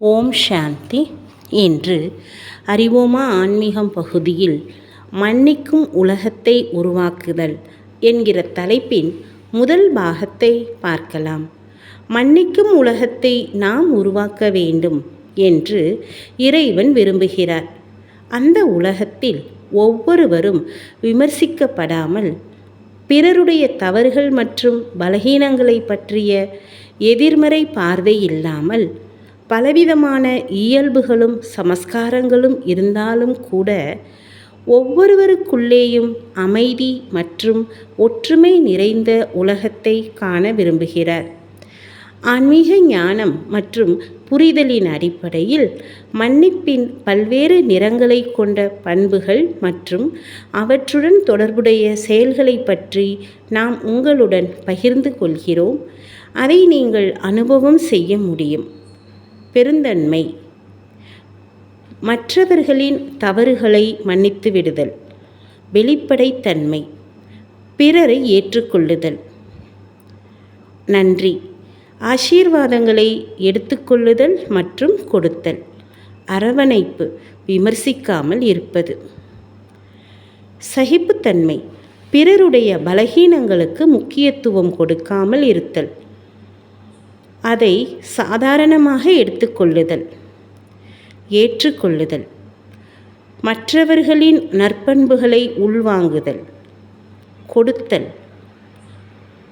ஓம் சாந்தி இன்று அறிவோமா ஆன்மீகம் பகுதியில் மன்னிக்கும் உலகத்தை உருவாக்குதல் என்கிற தலைப்பின் முதல் பாகத்தை பார்க்கலாம். மன்னிக்கும் உலகத்தை நாம் உருவாக்க வேண்டும் என்று இறைவன் விரும்புகிறார். அந்த உலகத்தில் ஒவ்வொருவரும் விமர்சிக்கப்படாமல் பிறருடைய தவறுகள் மற்றும் பலகீனங்களை பற்றிய எதிர்மறை பார்வை இல்லாமல் பலவிதமான இயல்புகளும் சமஸ்காரங்களும் இருந்தாலும் கூட ஒவ்வொருவருக்குள்ளேயும் அமைதி மற்றும் ஒற்றுமை நிறைந்த உலகத்தை காண விரும்புகிறார். ஆன்மீக ஞானம் மற்றும் புரிதலின் அடிப்படையில் மன்னிப்பின் பல்வேறு நிறங்களை கொண்ட பண்புகள் மற்றும் அவற்றுடன் தொடர்புடைய செயல்களை பற்றி நாம் உங்களுடன் பகிர்ந்து கொள்கிறோம். அதை நீங்கள் அனுபவம் செய்ய முடியும். பெருந்தன்மை. மற்றவர்களின் தவறுகளை மன்னித்து விடுதல். வெளிப்படைத்தன்மை. பிறரை ஏற்றுக்கொள்ளுதல். நன்றி. ஆசீர்வாதங்களை எடுத்துக்கொள்ளுதல் மற்றும் கொடுத்தல். அரவணைப்பு. விமர்சிக்காமல் இருப்பது. சகிப்புத்தன்மை. பிறருடைய பலகீனங்களுக்கு முக்கியத்துவம் கொடுக்காமல் இருத்தல். அதை சாதாரணமாக எடுத்துக்கொள்ளுதல். ஏற்றுக்கொள்ளுதல். மற்றவர்களின் நற்பண்புகளை உள்வாங்குதல். கொடுத்தல்.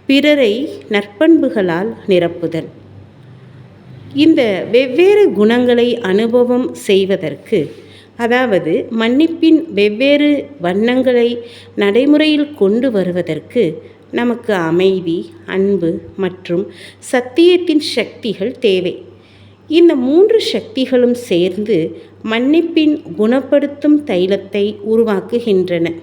பிறரை நற்பண்புகளால் நிரப்புதல். இந்த வெவ்வேறு குணங்களை அனுபவம் செய்வதற்கு அதாவது மன்னிப்பின் வெவ்வேறு வண்ணங்களை நடைமுறையில் கொண்டு வருவதற்கு நமக்கு அமைதி அன்பு மற்றும் சத்தியத்தின் சக்திகள் தேவை. இந்த மூன்று சக்திகளும் சேர்ந்து மன்னிப்பின் குணப்படுத்தும் தைலத்தை உருவாக்குகின்றன.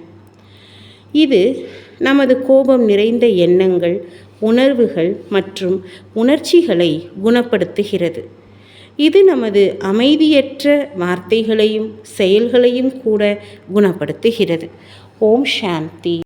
இது நமது கோபம் நிறைந்த எண்ணங்கள் உணர்வுகள் மற்றும் உணர்ச்சிகளை குணப்படுத்துகிறது. இது நமது அமைதியற்ற வார்த்தைகளையும் செயல்களையும் கூட குணப்படுத்துகிறது. ஓம் சாந்தி.